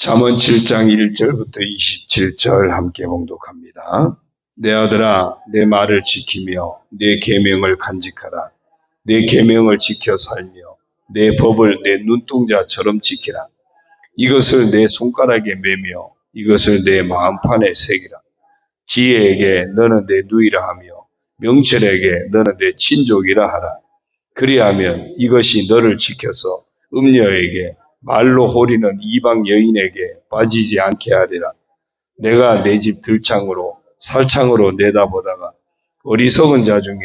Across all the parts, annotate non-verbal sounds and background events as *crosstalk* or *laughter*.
잠언 7장 1절부터 27절 함께 봉독합니다. 내 아들아 내 말을 지키며 내 계명을 간직하라. 내 계명을 지켜 살며 내 법을 내 눈동자처럼 지키라. 이것을 내 손가락에 매며 이것을 내 마음판에 새기라. 지혜에게 너는 내 누이라 하며 명철에게 너는 내 친족이라 하라. 그리하면 이것이 너를 지켜서 음녀에게 말로 호리는 이방 여인에게 빠지지 않게 하리라. 내가 내 집 들창으로 살창으로 내다보다가 어리석은 자 중에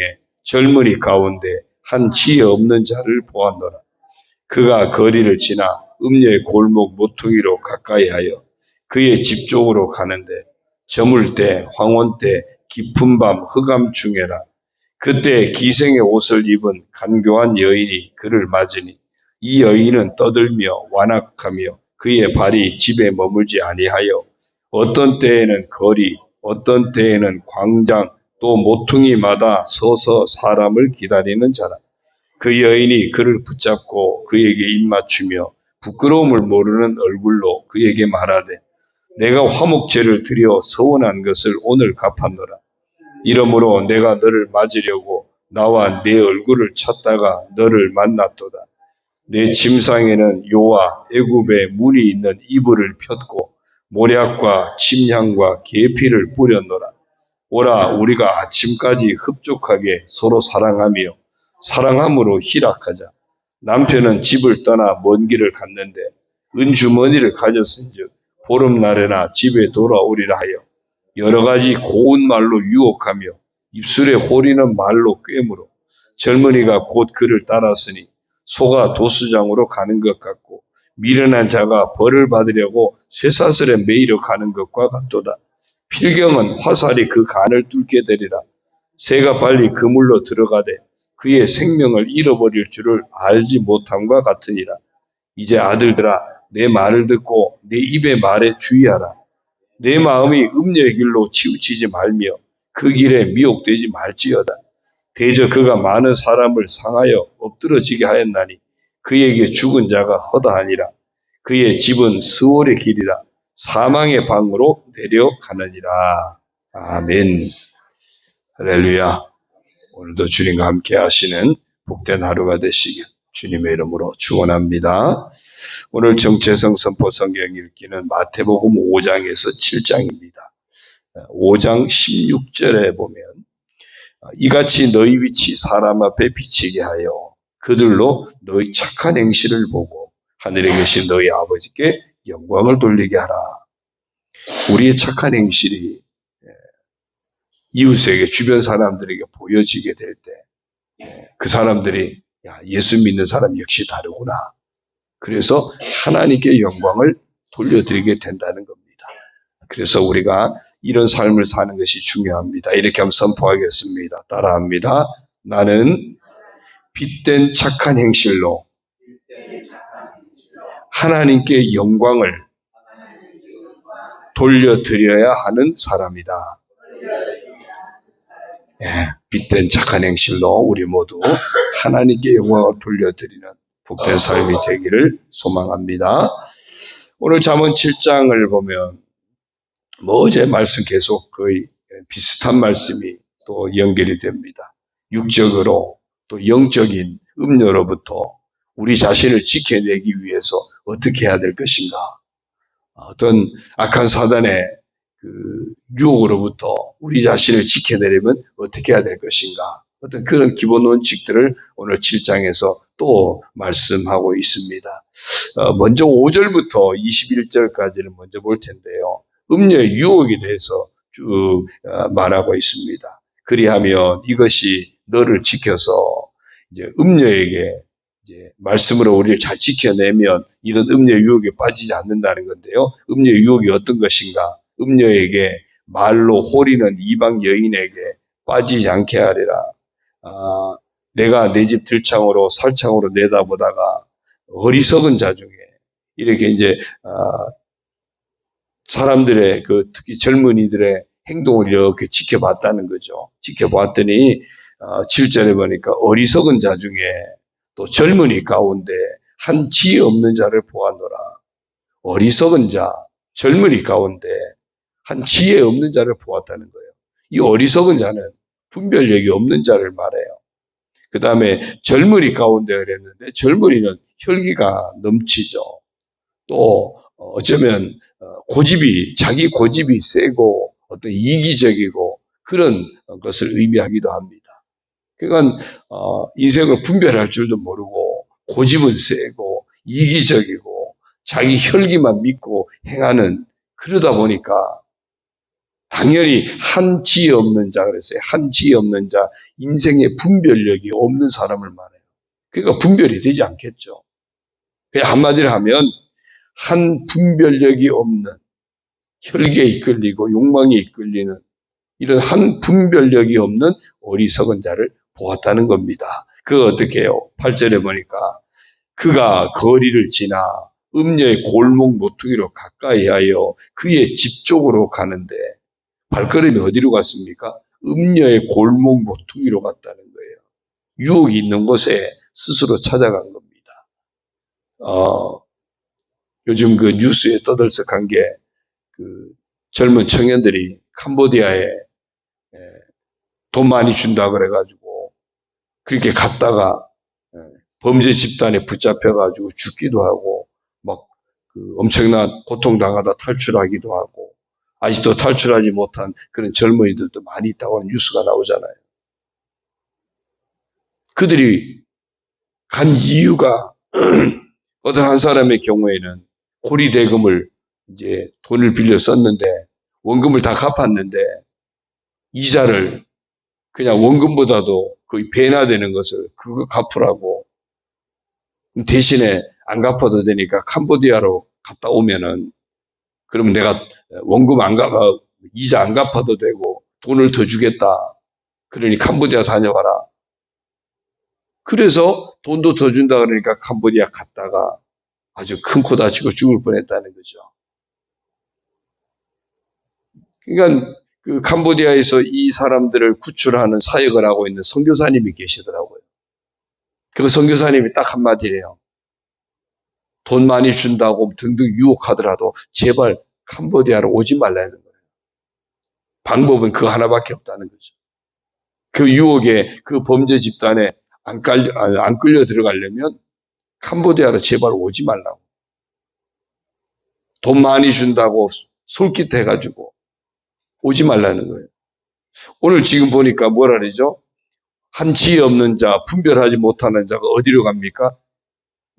젊은이 가운데 한 지혜 없는 자를 보았노라. 그가 거리를 지나 음녀의 골목 모퉁이로 가까이 하여 그의 집 쪽으로 가는데 저물 때 황혼 때 깊은 밤 흑암 중에라. 그때 기생의 옷을 입은 간교한 여인이 그를 맞으니 이 여인은 떠들며 완악하며 그의 발이 집에 머물지 아니하여 어떤 때에는 거리, 어떤 때에는 광장, 또 모퉁이마다 서서 사람을 기다리는 자라. 그 여인이 그를 붙잡고 그에게 입맞추며 부끄러움을 모르는 얼굴로 그에게 말하되 내가 화목제를 드려 서원한 것을 오늘 갚았노라. 이러므로 내가 너를 맞으려고 나와 내 얼굴을 찾다가 너를 만났도다. 내 침상에는 요와 애굽의 문이 있는 이불을 폈고 모략과 침향과 계피를 뿌렸노라. 오라 우리가 아침까지 흡족하게 서로 사랑하며 사랑함으로 희락하자. 남편은 집을 떠나 먼 길을 갔는데 은주머니를 가졌은즉 보름날에나 집에 돌아오리라 하여 여러 가지 고운 말로 유혹하며 입술에 호리는 말로 꿰물어 젊은이가 곧 그를 따랐으니 소가 도수장으로 가는 것 같고 미련한 자가 벌을 받으려고 쇠사슬에 매이려 가는 것과 같도다. 필경은 화살이 그 간을 뚫게 되리라. 새가 빨리 그물로 들어가되 그의 생명을 잃어버릴 줄을 알지 못함과 같으니라. 이제 아들들아 내 말을 듣고 내 입의 말에 주의하라. 내 마음이 음녀의 길로 치우치지 말며 그 길에 미혹되지 말지어다. 대저 그가 많은 사람을 상하여 엎드러지게 하였나니 그에게 죽은 자가 허다하니라. 그의 집은 스월의 길이라 사망의 방으로 내려가느니라. 아멘. 할렐루야. 오늘도 주님과 함께 하시는 복된 하루가 되시길 주님의 이름으로 축원합니다. 오늘 정체성 선포 성경 읽기는 마태복음 5장에서 7장입니다. 5장 16절에 보면 이같이 너희 위치 사람 앞에 비치게 하여 그들로 너희 착한 행실을 보고 하늘에 계신 너희 아버지께 영광을 돌리게 하라. 우리의 착한 행실이 예, 이웃에게 주변 사람들에게 보여지게 될 때 그 사람들이 야, 예수 믿는 사람 역시 다르구나. 그래서 하나님께 영광을 돌려드리게 된다는 겁니다. 그래서 우리가 이런 삶을 사는 것이 중요합니다. 이렇게 한번 선포하겠습니다. 따라합니다. 나는 빛된 착한 행실로 하나님께 영광을 돌려드려야 하는 사람이다. 예, 빛된 착한 행실로 우리 모두 하나님께 영광을 돌려드리는 복된 삶이 되기를 소망합니다. 오늘 잠언 7장을 보면 뭐 어제 말씀 계속 거의 비슷한 말씀이 또 연결이 됩니다. 육적으로 또 영적인 음료로부터 우리 자신을 지켜내기 위해서 어떻게 해야 될 것인가? 어떤 악한 사단의 그 유혹으로부터 우리 자신을 지켜내려면 어떻게 해야 될 것인가? 어떤 그런 기본 원칙들을 오늘 7장에서 또 말씀하고 있습니다. 어, 먼저 5절부터 21절까지를 먼저 볼 텐데요. 음료의 유혹에 대해서 쭉 어, 말하고 있습니다. 그리하면 이것이 너를 지켜서 이제 음료에게 이제 말씀으로 우리를 잘 지켜내면 이런 음료 유혹에 빠지지 않는다는 건데요. 음료 유혹이 어떤 것인가? 음료에게 말로 호리는 이방 여인에게 빠지지 않게 하리라. 아, 내가 내 집 들창으로 살창으로 내다보다가 어리석은 자 중에 이렇게 이제 아, 사람들의 그 특히 젊은이들의 행동을 이렇게 지켜봤다는 거죠. 지켜봤더니 어, 7절에 보니까 어리석은 자 중에 또 젊은이 가운데 한 지혜 없는 자를 보았노라. 어리석은 자, 젊은이 가운데 한 지혜 없는 자를 보았다는 거예요. 이 어리석은 자는 분별력이 없는 자를 말해요. 그 다음에 젊은이 가운데 그랬는데 젊은이는 혈기가 넘치죠. 또 어쩌면 어, 고집이 자기 고집이 세고 어떤 이기적이고 그런 것을 의미하기도 합니다. 그러니까 어, 인생을 분별할 줄도 모르고 고집은 세고 이기적이고 자기 혈기만 믿고 행하는 그러다 보니까 당연히 한 지혜 없는 자 그랬어요. 한 지혜 없는 자 인생의 분별력이 없는 사람을 말해요. 그러니까 분별이 되지 않겠죠. 그냥 한마디로 하면 한 분별력이 없는 혈기에 이끌리고 욕망에 이끌리는 이런 한 분별력이 없는 어리석은 자를 보았다는 겁니다. 그 어떻게 해요? 8절에 보니까 그가 거리를 지나 음녀의 골목 모퉁이로 가까이 하여 그의 집 쪽으로 가는데 발걸음이 어디로 갔습니까? 음녀의 골목 모퉁이로 갔다는 거예요. 유혹이 있는 곳에 스스로 찾아간 겁니다. 어, 요즘 그 뉴스에 떠들썩한 게 그 젊은 청년들이 캄보디아에 예, 돈 많이 준다 그래가지고 그렇게 갔다가 예, 범죄 집단에 붙잡혀가지고 죽기도 하고 막 그 엄청난 고통 당하다 탈출하기도 하고 아직도 탈출하지 못한 그런 젊은이들도 많이 있다고 하는 뉴스가 나오잖아요. 그들이 간 이유가 *clears throat* 어떤 한 사람의 경우에는 고리 대금을 이제 돈을 빌려 썼는데 원금을 다 갚았는데 이자를 그냥 원금보다도 거의 배나 되는 것을 그거 갚으라고 대신에 안 갚아도 되니까 캄보디아로 갔다 오면은 그러면 내가 원금 안 갚아 이자 안 갚아도 되고 돈을 더 주겠다. 그러니 캄보디아 다녀와라. 그래서 돈도 더 준다 그러니까 캄보디아 갔다가 아주 큰 코 다치고 죽을 뻔했다는 거죠. 그러니까 그 캄보디아에서 이 사람들을 구출하는 사역을 하고 있는 선교사님이 계시더라고요. 그 선교사님이 딱 한마디예요. 돈 많이 준다고 등등 유혹하더라도 제발 캄보디아로 오지 말라는 거예요. 방법은 그 하나밖에 없다는 거죠. 그 유혹에 그 범죄 집단에 안, 깔려, 안 끌려 들어가려면 캄보디아로 제발 오지 말라고. 돈 많이 준다고 솔깃해가지고 오지 말라는 거예요. 오늘 지금 보니까 뭐라 그러죠? 한 지혜 없는 자, 분별하지 못하는 자가 어디로 갑니까?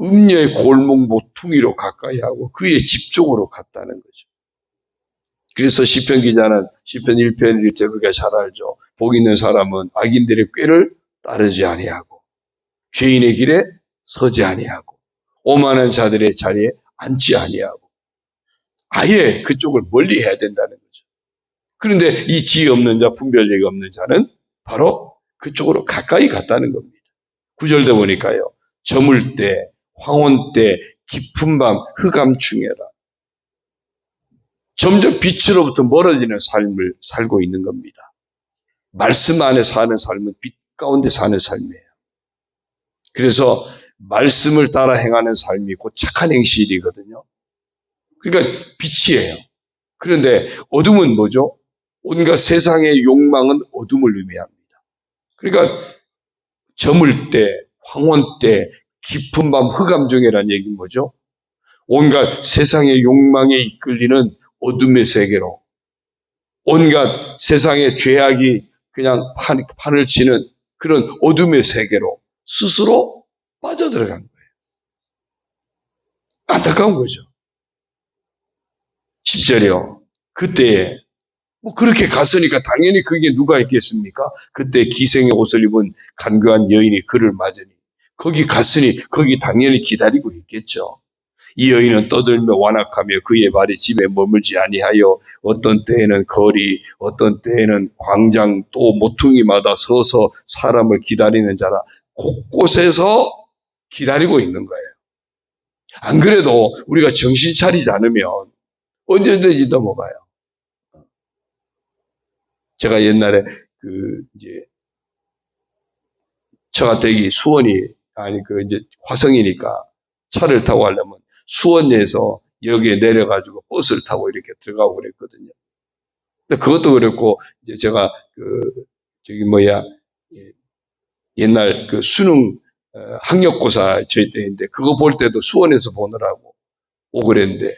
음녀의 골목 모퉁이로 가까이 하고 그의 집 쪽으로 갔다는 거죠. 그래서 시편 기자는 시편 1편 1절 우리가 잘 알죠. 복 있는 사람은 악인들의 꾀를 따르지 아니하고 죄인의 길에 서지 아니하고 오만한 자들의 자리에 앉지 아니하고 아예 그쪽을 멀리 해야 된다는 거죠. 그런데 이 지혜 없는 자, 분별력이 없는 자는 바로 그쪽으로 가까이 갔다는 겁니다. 구절대 보니까요. 저물 때, 황혼 때, 깊은 밤, 흑암중에라. 점점 빛으로부터 멀어지는 삶을 살고 있는 겁니다. 말씀 안에 사는 삶은 빛 가운데 사는 삶이에요. 그래서 말씀을 따라 행하는 삶이 곧 착한 행실이거든요. 그러니까 빛이에요. 그런데 어둠은 뭐죠? 온갖 세상의 욕망은 어둠을 의미합니다. 그러니까 저물 때, 황혼 때, 깊은 밤 흑암 중에란 얘기 뭐죠? 온갖 세상의 욕망에 이끌리는 어둠의 세계로 온갖 세상의 죄악이 그냥 판, 판을 치는 그런 어둠의 세계로 스스로 빠져들어간 거예요. 안타까운 거죠. 10절이요. 그때에 뭐 그렇게 갔으니까 당연히 그게 누가 있겠습니까? 그때 기생의 옷을 입은 간교한 여인이 그를 맞으니 거기 갔으니 거기 당연히 기다리고 있겠죠. 이 여인은 떠들며 완악하며 그의 말이 집에 머물지 아니하여 어떤 때에는 거리, 어떤 때에는 광장, 또 모퉁이마다 서서 사람을 기다리는 자라 곳곳에서 기다리고 있는 거예요. 안 그래도 우리가 정신 차리지 않으면 언제든지 넘어가요. 제가 옛날에 그 이제 처가댁이 수원이 아니 그 이제 화성이니까 차를 타고 가려면 수원에서 여기에 내려가지고 버스를 타고 이렇게 들어가고 그랬거든요. 근데 그것도 그랬고 이제 제가 그 저기 뭐야 예, 옛날 그 수능 어, 학력고사 저희 때인데 그거 볼 때도 수원에서 보느라고 오고 그랬는데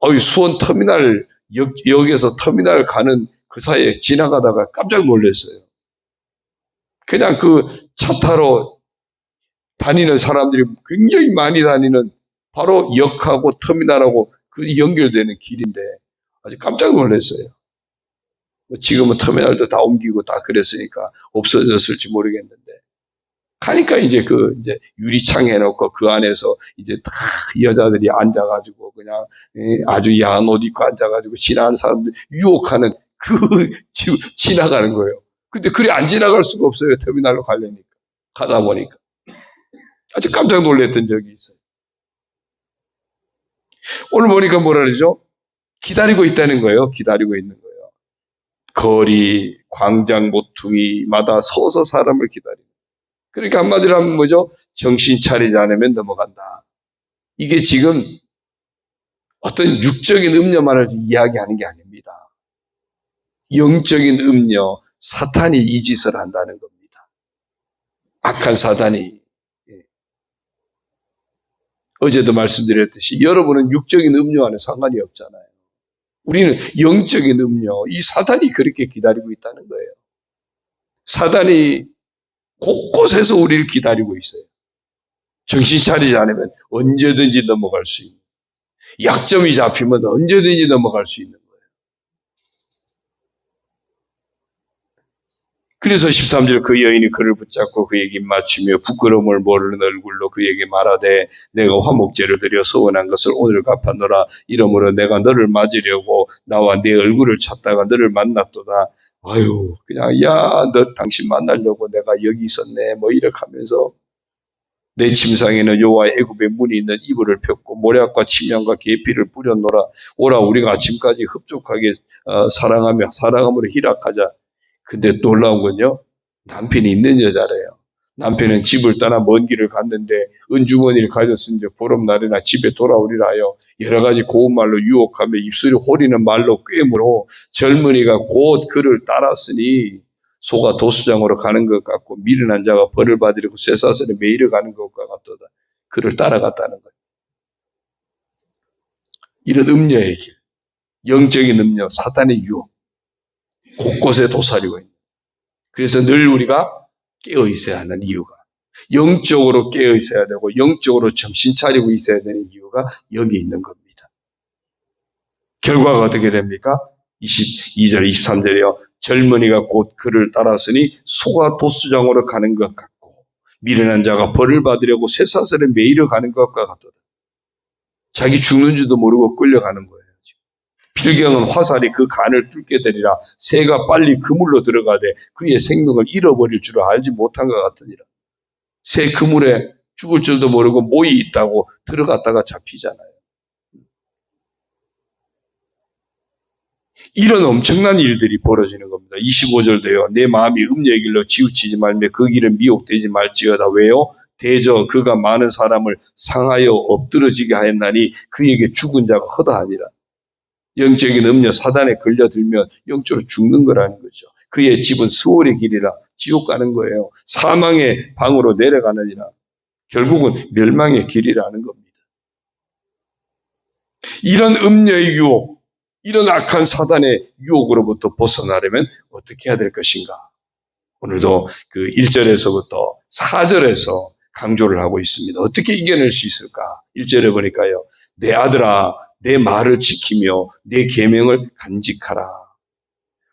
어이 수원 터미널 역, 역에서 터미널 가는 그 사이에 지나가다가 깜짝 놀랐어요. 그냥 그 차 타러 다니는 사람들이 굉장히 많이 다니는 바로 역하고 터미널하고 그 연결되는 길인데 아주 깜짝 놀랐어요. 뭐 지금은 터미널도 다 옮기고 다 그랬으니까 없어졌을지 모르겠는데 가니까 이제 그 이제 유리창 해놓고 그 안에서 이제 다 여자들이 앉아가지고 그냥 예, 아주 야한 옷 입고 앉아가지고 지나가는 사람들 유혹하는 그 *laughs* 지- 지나가는 거예요. 근데 그래 안 지나갈 수가 없어요. 터미널로 가려니까 가다 보니까 아주 깜짝 놀랐던 적이 있어요. 오늘 보니까 뭐라 그러죠? 기다리고 있다는 거예요. 기다리고 있는 거예요. 거리, 광장 모퉁이마다 서서 사람을 기다리는. 그러니까 한마디로 하면 뭐죠? 정신 차리지 않으면 넘어간다. 이게 지금 어떤 육적인 음료만을 이야기하는 게 아닙니다. 영적인 음료, 사탄이 이 짓을 한다는 겁니다. 악한 사단이. 예. 어제도 말씀드렸듯이 여러분은 육적인 음료와는 상관이 없잖아요. 우리는 영적인 음료, 이 사단이 그렇게 기다리고 있다는 거예요. 사단이 곳곳에서 우리를 기다리고 있어요. 정신 차리지 않으면 언제든지 넘어갈 수 있는. 약점이 잡히면 언제든지 넘어갈 수 있는 거예요. 그래서 13절 그 여인이 그를 붙잡고 그에게 맞추며 부끄러움을 모르는 얼굴로 그에게 말하되 내가 화목제를 드려 서원한 것을 오늘 갚았노라 이러므로 내가 너를 맞으려고 나와 네 얼굴을 찾다가 너를 만났도다 아유 그냥 야 너 당신 만나려고 내가 여기 있었네 뭐 이렇게 하면서 내 침상에는 여호와 애굽의 문이 있는 이불을 폈고 모략과 침향과 계피를 뿌렸노라. 오라 우리가 아침까지 흡족하게 어, 사랑하며 사랑함으로 희락하자. 근데 놀라운 건요 남편이 있는 여자래요 남편은 집을 떠나 먼 길을 갔는데 은주머니를 이제 보름날이나 집에 돌아오리라 하여 여러 가지 고운 말로 유혹하며 입술이 호리는 말로 꿰므로 젊은이가 곧 그를 따랐으니 소가 도수장으로 가는 것 같고 미련한 자가 벌을 받으려고 쇠사슬에 매이려 가는 것과 같도다. 그를 따라갔다는 거예요. 이런 음녀의 길, 영적인 음녀, 사탄의 유혹, 곳곳에 도사리고 있는. 그래서 늘 우리가 깨어 있어야 하는 이유가 영적으로 깨어 있어야 되고 영적으로 정신 차리고 있어야 되는 이유가 여기 있는 겁니다. 결과가 어떻게 됩니까? 22절, 23절이요. 젊은이가 곧 그를 따랐으니 소가 도수장으로 가는 것 같고 미련한 자가 벌을 받으려고 쇠사슬에 매이려 가는 것과 같도다. 자기 죽는 줄도 모르고 끌려가는 거예요. 필경은 화살이 그 간을 뚫게 되리라 새가 빨리 그물로 들어가되 그의 생명을 잃어버릴 줄 알지 못한 것 같으니라. 새 그물에 죽을 줄도 모르고 모이 있다고 들어갔다가 잡히잖아요. 이런 엄청난 일들이 벌어지는 겁니다. 25절도요. 내 마음이 음녀의 길로 치우치지 말며 그 길은 미혹되지 말지어다. 왜요? 대저 그가 많은 사람을 상하여 엎드러지게 하였나니 그에게 죽은 자가 허다하니라. 영적인 음녀 사단에 걸려들면 영적으로 죽는 거라는 거죠. 그의 집은 수월의 길이라 지옥 가는 거예요. 사망의 방으로 내려가느니라. 결국은 멸망의 길이라는 겁니다. 이런 음녀의 유혹, 이런 악한 사단의 유혹으로부터 벗어나려면 어떻게 해야 될 것인가? 오늘도 그 1절에서부터 4절에서 강조를 하고 있습니다. 어떻게 이겨낼 수 있을까? 1절에 보니까요. 내 아들아, 내 말을 지키며 내 계명을 간직하라.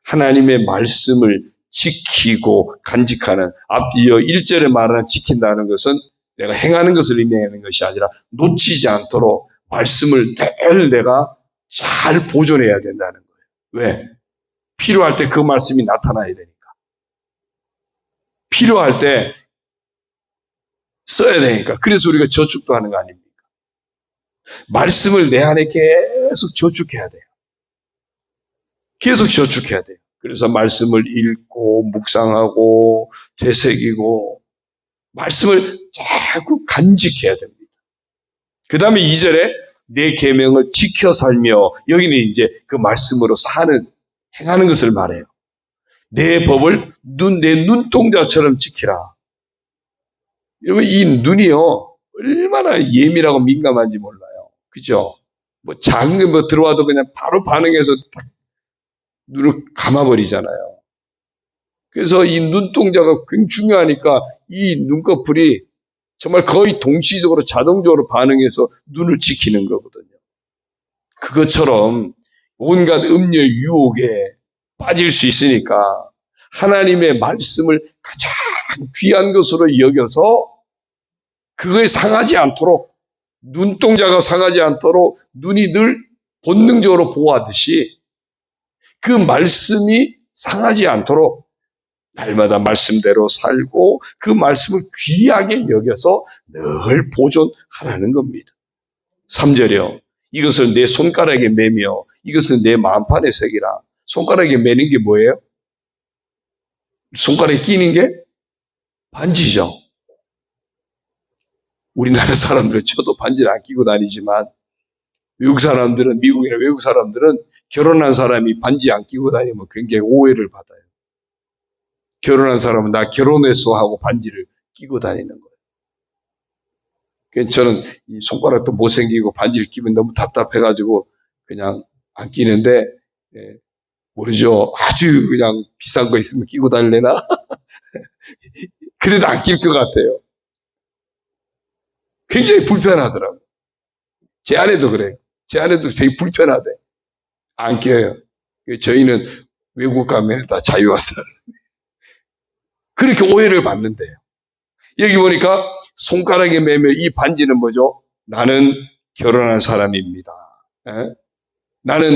하나님의 말씀을 지키고 간직하는 앞 1절에 말하는 지킨다는 것은 내가 행하는 것을 의미하는 것이 아니라 놓치지 않도록 말씀을 늘 내가 잘 보존해야 된다는 거예요. 왜? 필요할 때 그 말씀이 나타나야 되니까. 필요할 때 써야 되니까. 그래서 우리가 저축도 하는 거 아닙니까? 말씀을 내 안에 계속 저축해야 돼요. 계속 저축해야 돼요. 그래서 말씀을 읽고 묵상하고 되새기고 말씀을 자꾸 간직해야 됩니다. 그 다음에 2절에 내 계명을 지켜 살며 여기는 이제 그 말씀으로 사는 행하는 것을 말해요. 내 법을 눈 내 눈동자처럼 지키라. 여러분 이 눈이요 얼마나 예민하고 민감한지 몰라요. 그죠? 뭐 작은 게뭐 들어와도 그냥 바로 반응해서 딱 눈을 감아버리잖아요. 그래서 이 눈동자가 굉장히 중요하니까 이 눈꺼풀이 정말 거의 동시적으로 자동적으로 반응해서 눈을 지키는 거거든요. 그것처럼 온갖 음료 유혹에 빠질 수 있으니까 하나님의 말씀을 가장 귀한 것으로 여겨서 그거에 상하지 않도록 눈동자가 상하지 않도록 눈이 늘 본능적으로 보호하듯이 그 말씀이 상하지 않도록 날마다 말씀대로 살고 그 말씀을 귀하게 여겨서 늘 보존하라는 겁니다. 3절이요. 이것을 내 손가락에 매며 이것을 내 마음판에 새기라. 손가락에 매는 게 뭐예요? 손가락에 끼는 게 반지죠. 우리나라 사람들은 저도 반지를 안 끼고 다니지만 외국 사람들은 미국이나 외국 사람들은 결혼한 사람이 반지 안 끼고 다니면 굉장히 오해를 받아요. 결혼한 사람은 나 결혼했어 하고 반지를 끼고 다니는 거예요. 그래서 저는 이 손가락도 못생기고 반지를 끼면 너무 답답해가지고 그냥 안 끼는데 예, 모르죠. 아주 그냥 비싼 거 있으면 끼고 다닐래나? *laughs* 그래도 안 낄 것 같아요. 굉장히 불편하더라고요. 제 아내도 그래요. 제 아내도 되게 불편하대. 안 껴요. 저희는 외국 가면 다 자유화살. *laughs* 그렇게 오해를 받는데요. 여기 보니까 손가락에 매며 이 반지는 뭐죠? 나는 결혼한 사람입니다. 에? 나는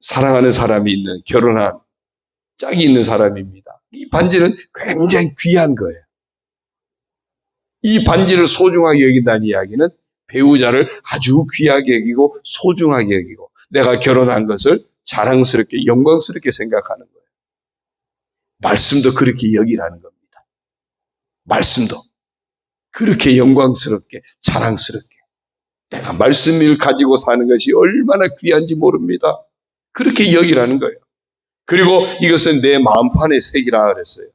사랑하는 사람이 있는 결혼한 짝이 있는 사람입니다. 이 반지는 굉장히 귀한 거예요. 이 반지를 소중하게 여긴다는 이야기는 배우자를 아주 귀하게 여기고 소중하게 여기고 내가 결혼한 것을 자랑스럽게 영광스럽게 생각하는 거예요. 말씀도 그렇게 여기라는 겁니다. 말씀도 그렇게 영광스럽게 자랑스럽게 내가 말씀을 가지고 사는 것이 얼마나 귀한지 모릅니다. 그렇게 여기라는 거예요. 그리고 이것은 내 마음판에 새기라 그랬어요.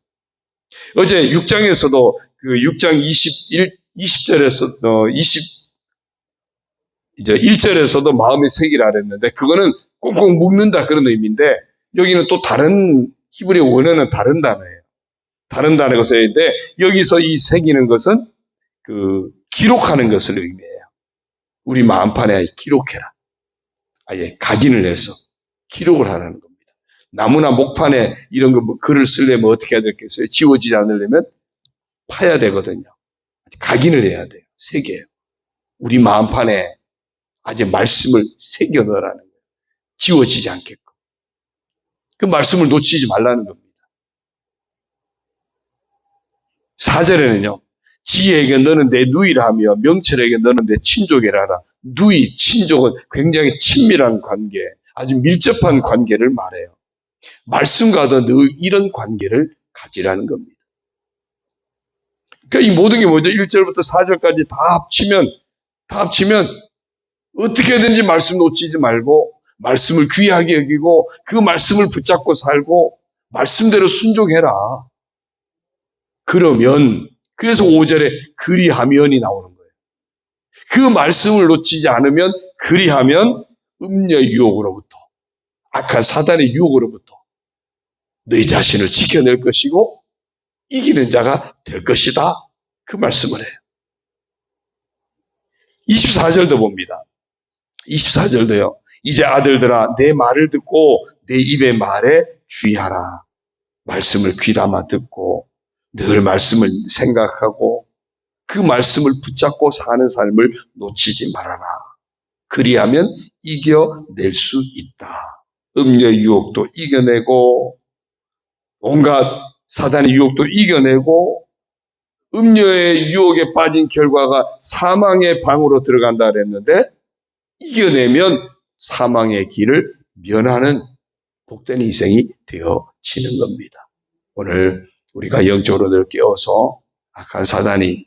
어제 6장에서도 그 6장 21, 20절에서, 어, 20, 이제 1절에서도 마음의 색이라 그랬는데, 그거는 꽁꽁 묶는다 그런 의미인데, 여기는 또 다른, 히브리 원어는 다른 단어예요. 다른 단어가 써있는데, 여기서 이 새기는 것은 그, 기록하는 것을 의미해요. 우리 마음판에 기록해라. 아예 각인을 해서 기록을 하라는 겁니다. 나무나 목판에 이런 거 뭐 글을 쓰려면 어떻게 해야 되겠어요? 지워지지 않으려면 파야 되거든요. 각인을 해야 돼요. 새겨요. 우리 마음판에 아주 말씀을 새겨 넣으라는 거예요. 지워지지 않게끔. 그 말씀을 놓치지 말라는 겁니다. 4절에는요. 지혜에게 너는 내 누이라 하며 명철에게 너는 내 친족이라 하라. 누이, 친족은 굉장히 친밀한 관계, 아주 밀접한 관계를 말해요. 말씀과도 늘 이런 관계를 가지라는 겁니다. 그러니까 이 모든 게 뭐죠? 1절부터 4절까지 다 합치면, 다 합치면 어떻게든지 말씀 놓치지 말고 말씀을 귀하게 여기고 그 말씀을 붙잡고 살고 말씀대로 순종해라. 그러면 그래서 5절에 그리하면이 나오는 거예요. 그 말씀을 놓치지 않으면 그리하면 음녀 유혹으로부터 악한 사단의 유혹으로부터 너희 자신을 지켜낼 것이고 이기는 자가 될 것이다. 그 말씀을 해요. 24절도 봅니다. 24절도요. 이제 아들들아 내 말을 듣고 내 입의 말에 주의하라. 말씀을 귀담아 듣고 늘 말씀을 생각하고 그 말씀을 붙잡고 사는 삶을 놓치지 말아라. 그리하면 이겨낼 수 있다. 음녀 유혹도 이겨내고 온갖 사단의 유혹도 이겨내고 음녀의 유혹에 빠진 결과가 사망의 방으로 들어간다 그랬는데 이겨내면 사망의 길을 면하는 복된 희생이 되어지는 겁니다. 오늘 우리가 영적으로 늘 깨어서 악한 사단이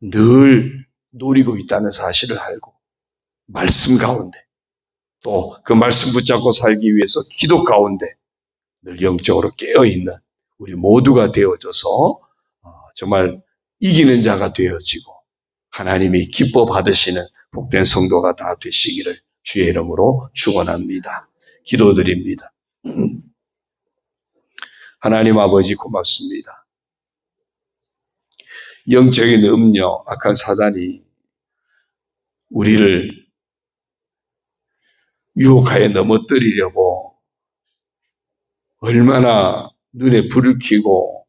늘 노리고 있다는 사실을 알고 말씀 가운데 또 그 말씀 붙잡고 살기 위해서 기도 가운데 늘 영적으로 깨어 있는 우리 모두가 되어져서 어, 정말 이기는 자가 되어지고 하나님이 기뻐 받으시는 복된 성도가 다 되시기를 주의 이름으로 축원합니다. 기도드립니다. *clears throat* 하나님 아버지 고맙습니다. 영적인 음녀, 악한 사단이 우리를 유혹하여 넘어뜨리려고 얼마나 눈에 불을 켜고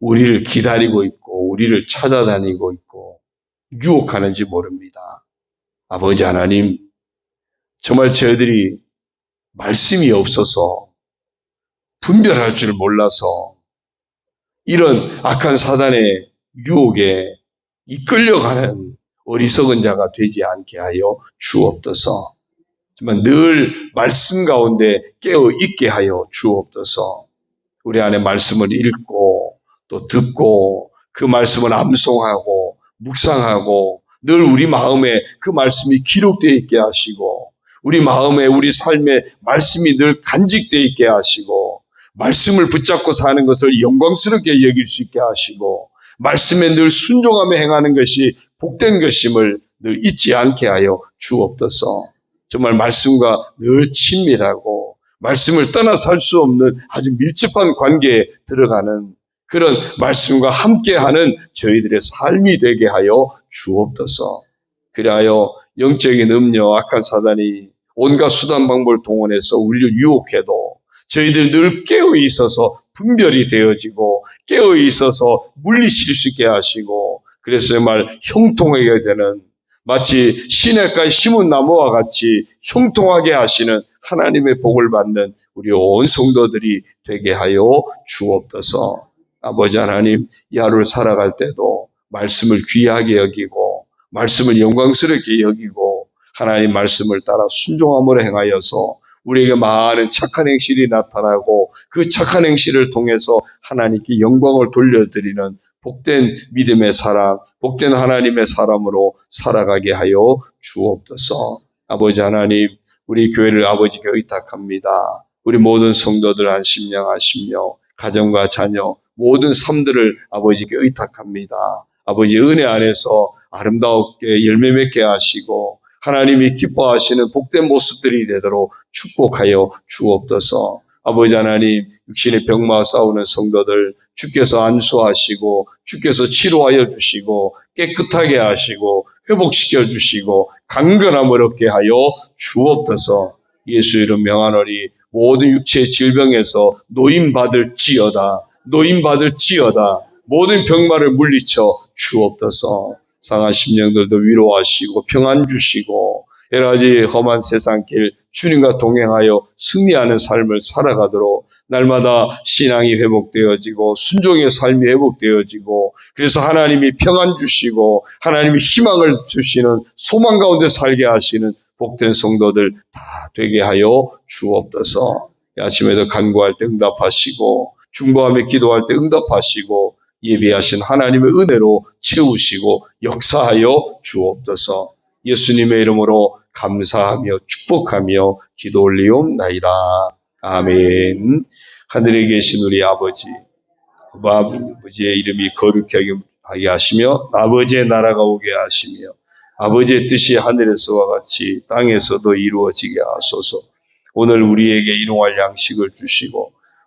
우리를 기다리고 있고 우리를 찾아다니고 있고 유혹하는지 모릅니다. 아버지 하나님, 정말 저희들이 말씀이 없어서 분별할 줄 몰라서 이런 악한 사단의 유혹에 이끌려가는 어리석은 자가 되지 않게 하여 주옵소서. 정말 늘 말씀 가운데 깨어 있게 하여 주옵소서. 우리 안에 말씀을 읽고 또 듣고 그 말씀을 암송하고 묵상하고 늘 우리 마음에 그 말씀이 기록되어 있게 하시고 우리 마음에 우리 삶에 말씀이 늘 간직되어 있게 하시고 말씀을 붙잡고 사는 것을 영광스럽게 여길 수 있게 하시고 말씀에 늘 순종하며 행하는 것이 복된 것임을 늘 잊지 않게 하여 주옵소서. 정말 말씀과 늘 친밀하고 말씀을 떠나 살 수 없는 아주 밀접한 관계에 들어가는 그런 말씀과 함께하는 저희들의 삶이 되게 하여 주옵소서. 그리하여 영적인 음녀, 악한 사단이 온갖 수단 방법을 동원해서 우리를 유혹해도 저희들 늘 깨어 있어서 분별이 되어지고 깨어 있어서 물리칠 수 있게 하시고 그래서 정말 형통하게 되는 마치 시냇가에 심은 나무와 같이 형통하게 하시는 하나님의 복을 받는 우리 온 성도들이 되게 하여 주옵소서. 아버지 하나님, 이 하루를 살아갈 때도 말씀을 귀하게 여기고 말씀을 영광스럽게 여기고 하나님 말씀을 따라 순종함으로 행하여서 우리에게 많은 착한 행실이 나타나고 그 착한 행실을 통해서 하나님께 영광을 돌려드리는 복된 믿음의 사람, 복된 하나님의 사람으로 살아가게 하여 주옵소서. 아버지 하나님, 우리 교회를 아버지께 의탁합니다. 우리 모든 성도들 안심령하시며 가정과 자녀 모든 삶들을 아버지께 의탁합니다. 아버지 은혜 안에서 아름다웠게 열매 맺게 하시고 하나님이 기뻐하시는 복된 모습들이 되도록 축복하여 주옵소서. 아버지 하나님, 육신의 병마와 싸우는 성도들 주께서 안수하시고 주께서 치료하여 주시고 깨끗하게 하시고 회복시켜 주시고 강건함을 얻게 하여 주옵소서. 예수 이름 명하노니 모든 육체의 질병에서 노임 받을 지어다. 노임 받을 지어다. 모든 병마를 물리쳐 주옵소서. 상한 심령들도 위로하시고 평안 주시고 여러 가지 험한 세상길 주님과 동행하여 승리하는 삶을 살아가도록 날마다 신앙이 회복되어지고 순종의 삶이 회복되어지고 그래서 하나님이 평안 주시고 하나님이 희망을 주시는 소망 가운데 살게 하시는 복된 성도들 다 되게 하여 주옵소서. 이 아침에도 간구할 때 응답하시고 중보하며 기도할 때 응답하시고 예비하신 하나님의 은혜로 채우시고 역사하여 주옵소서. 예수님의 이름으로 감사하며 축복하며 기도 올리옵나이다. 아멘. 하늘에 계신 우리 아버지, 아버지의 이름이 거룩하게 하시며 아버지의 나라가 오게 하시며 아버지의 뜻이 하늘에서와 같이 땅에서도 이루어지게 하소서. 오늘 우리에게 일용할 양식을 주시고